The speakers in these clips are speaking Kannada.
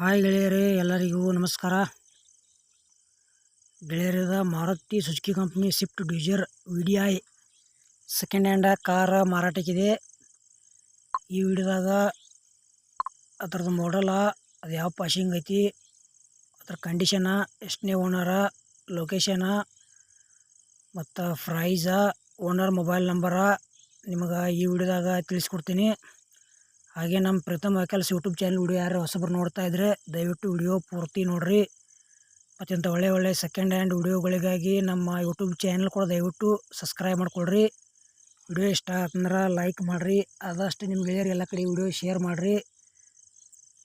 ಹಾಯ್ ಗೆಳೆಯರೇ, ಎಲ್ಲರಿಗೂ ನಮಸ್ಕಾರ. ಗೆಳೆಯರದ Maruti Suzuki company Swift Dzire V D I second hand car ಮಾರಾಟಕ್ಕಿದೆ. ಈ ವಿಡಿಯೋದಾಗ ಅದ್ರದ್ದು ಮಾಡಲ ಅದು ಯಾವ ಪಾಶಿಂಗ್ ಐತಿ, ಅದ್ರ ಕಂಡೀಷನ ಎಷ್ಟನೇ ಓನರ ಲೊಕೇಶನ ಮತ್ತು ಪ್ರೈಸ ಓನರ್ ಮೊಬೈಲ್ ನಂಬರ ನಿಮಗೆ ಈ ವಿಡಿಯೋದಾಗ ತಿಳಿಸ್ಕೊಡ್ತೀನಿ. ಹಾಗೆ ನಮ್ಮ ಪ್ರಥಮ ವೆಹಿಕಲ್ಸ್ ಯೂಟ್ಯೂಬ್ ಚಾನಲ್ ವಿಡಿಯೋ ಯಾರು ಹೊಸಬ್ರು ನೋಡ್ತಾ ಇದ್ರೆ ದಯವಿಟ್ಟು ವಿಡಿಯೋ ಪೂರ್ತಿ ನೋಡ್ರಿ. ಮತ್ತು ಇಂಥ ಒಳ್ಳೆ ಒಳ್ಳೆ ಸೆಕೆಂಡ್ ಹ್ಯಾಂಡ್ ವಿಡಿಯೋಗಳಿಗಾಗಿ ನಮ್ಮ ಯೂಟ್ಯೂಬ್ ಚಾನಲ್ ಕೂಡ ದಯವಿಟ್ಟು ಸಬ್ಸ್ಕ್ರೈಬ್ ಮಾಡ್ಕೊಳ್ರಿ. ವಿಡಿಯೋ ಇಷ್ಟ ಆತಂದ್ರೆ ಲೈಕ್ ಮಾಡಿರಿ. ಆದಷ್ಟು ನಿಮ್ಮ ಗೆಳೆಯರು ಎಲ್ಲ ಕಡೆ ವಿಡಿಯೋ ಶೇರ್ ಮಾಡಿರಿ.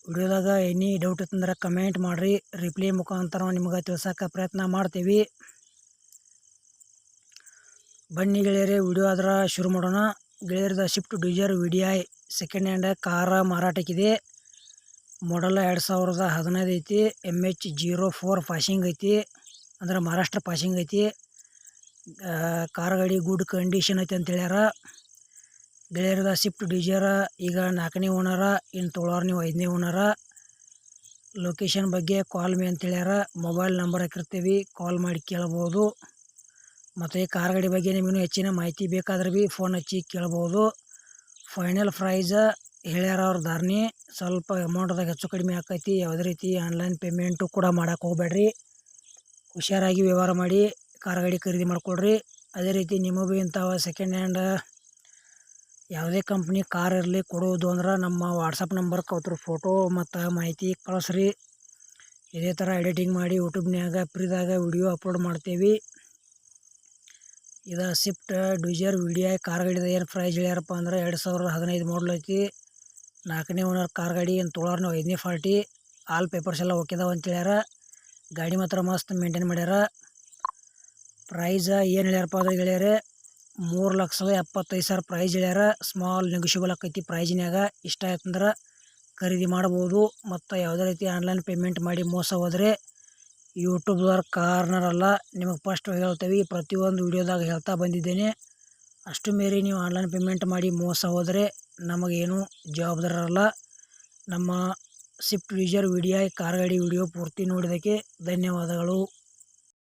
ವಿಡಿಯೋದಾಗ ಎನಿ ಡೌಟ್ ಇತ್ತಂದ್ರೆ ಕಮೆಂಟ್ ಮಾಡಿರಿ. ರಿಪ್ಲೈ ಮುಖಾಂತರ ನಿಮ್ಗೆ ತಿಳ್ಸೋಕೆ ಪ್ರಯತ್ನ ಮಾಡ್ತೀವಿ. ಬನ್ನಿ ಗೆಳೆಯರೇ, ವಿಡಿಯೋ ಆದ್ರೆ ಶುರು ಮಾಡೋಣ. ಗೆಳೆಯರದ Swift Dzire V second hand car ಮಾರಾಟಕ್ಕಿದೆ model ಎರಡು ಸಾವಿರದ ಹದಿನೈದು ಐತಿ. M H zero four passing ಐತಿ. ಅಂದ್ರೆ ಮಹಾರಾಷ್ಟ್ರ ಪಾಸಿಂಗ್ ಐತಿ. ಕಾರ್ ಗಾಡಿ ಗುಡ್ ಕಂಡೀಷನ್ ಐತಿ ಅಂತ ಹೇಳ್ಯಾರ. ಗೆಳೆಯರದ ಸ್ವಿಫ್ಟ್ ಡಿಸೈರ ಈಗ ನಾಲ್ಕನೇ ಓನರ ಇನ್ನು ತೊಳೋರು ನೀವು ಐದನೇ ಓನರ ಲೊಕೇಶನ್ ಬಗ್ಗೆ ಕಾಲ್ ಮೇ ಅಂತ ಹೇಳ್ಯಾರ. ಮೊಬೈಲ್ ನಂಬರ್ ಹಾಕಿರ್ತೀವಿ. ಕಾಲ್ ಮಾಡಿ ಕೇಳ್ಬೋದು. ಮತ್ತು ಈ ಕಾರ್ ಗಾಡಿ ಬಗ್ಗೆ ನಿಮಗೂ ಹೆಚ್ಚಿನ ಮಾಹಿತಿ ಬೇಕಾದ್ರೆ ಭೀ ಫೋನ್ ಹಚ್ಚಿ ಕೇಳ್ಬೋದು. ಫೈನಲ್ ಪ್ರೈಸ ಹೇಳ್ಯಾರ ಅವ್ರ ದಾರ್ನಿ ಸ್ವಲ್ಪ ಅಮೌಂಟ್ದಾಗ ಹೆಚ್ಚು ಕಡಿಮೆ ಆಕೈತಿ. ಯಾವುದೇ ರೀತಿ ಆನ್ಲೈನ್ ಪೇಮೆಂಟು ಕೂಡ ಮಾಡೋಕೆ ಹೋಗ್ಬೇಡ್ರಿ ಹುಷಾರಾಗಿ ವ್ಯವಹಾರ ಮಾಡಿ, ಕಾರ್ ಗಾಡಿ ಖರೀದಿ ಮಾಡಿಕೊಡ್ರಿ ಅದೇ ರೀತಿ ನಿಮಗೂ ಭೀ ಇಂಥವ ಸೆಕೆಂಡ್ ಹ್ಯಾಂಡ್ ಯಾವುದೇ ಕಂಪ್ನಿ ಕಾರ್ ಇರಲಿ ಕೊಡೋದು ಅಂದ್ರೆ ನಮ್ಮ ವಾಟ್ಸಪ್ ನಂಬರ್ಗೆ ಅವ್ರ ಫೋಟೋ ಮತ್ತು ಮಾಹಿತಿ ಕಳಿಸ್ರಿ. ಇದೇ ಥರ ಎಡಿಟಿಂಗ್ ಮಾಡಿ ಯೂಟ್ಯೂಬ್ನ್ಯಾಗ ಫ್ರೀದಾಗ ವಿಡಿಯೋ ಅಪ್ಲೋಡ್ ಮಾಡ್ತೀವಿ. ಇದು Swift Dzire V D I car ಗಾಡಿದು ಏನು ಪ್ರೈಸ್ ಹೇಳ್ಯಾರಪ್ಪ ಅಂದ್ರೆ ಎರಡು ಸಾವಿರದ ಹದಿನೈದು ಮಾಡಲ್ ಐತಿ. ನಾಲ್ಕನೇ ಓನರ್ ಕಾರ್ ಗಾಡಿ, ಏನು ತೊಗೊಳೋರು ನಾವು ಐದನೇ ಫಾರ್ಟಿ ಆಲ್ ಪೇಪರ್ಸ್ ಎಲ್ಲ ಓಕೆದಾವ ಅಂತ ಹೇಳ್ಯಾರ. ಗಾಡಿ ಮಾತ್ರ ಮಸ್ತ್ ಮೇಂಟೈನ್ ಮಾಡ್ಯಾರ. ಪ್ರೈಸ ಏನು ಹೇಳ್ಯಾರಪ್ಪ ಅಂದ್ರೆ ಹೇಳ್ಯಾರ, ಮೂರು ಲಕ್ಷದ ಎಪ್ಪತ್ತೈದು ಸಾವಿರ ಪ್ರೈಸ್ ಹೇಳ್ಯಾರ. ಸ್ಮಾಲ್ ನೆಗೋಷಿಯಬಲ್ ಆಕೈತಿ ಪ್ರೈಸಿನಾಗ ಇಷ್ಟ ಆಯ್ತಂದ್ರೆ ಖರೀದಿ ಮಾಡ್ಬೋದು. ಮತ್ತು ಯಾವುದೇ ರೀತಿ ಆನ್ಲೈನ್ ಪೇಮೆಂಟ್ ಮಾಡಿ ಮೋಸ ಹೋದರೆ ಯೂಟ್ಯೂಬ್ದವ್ರ ಕಾರ್ನರಲ್ಲ, ನಿಮಗೆ ಫಸ್ಟ್ ಹೇಳ್ತೇವೆ, ಪ್ರತಿಯೊಂದು ವಿಡಿಯೋದಾಗ ಹೇಳ್ತಾ ಬಂದಿದ್ದೇನೆ. ಅಷ್ಟು ಮೀರಿ ನೀವು ಆನ್ಲೈನ್ ಪೇಮೆಂಟ್ ಮಾಡಿ ಮೋಸ ಹೋದರೆ ನಮಗೇನು ಜವಾಬ್ದಾರರಲ್ಲ. ನಮ್ಮ Swift Dzire V D car ಗಾಡಿ ವಿಡಿಯೋ ಪೂರ್ತಿ ನೋಡಿದ್ದಕ್ಕೆ ಧನ್ಯವಾದಗಳು.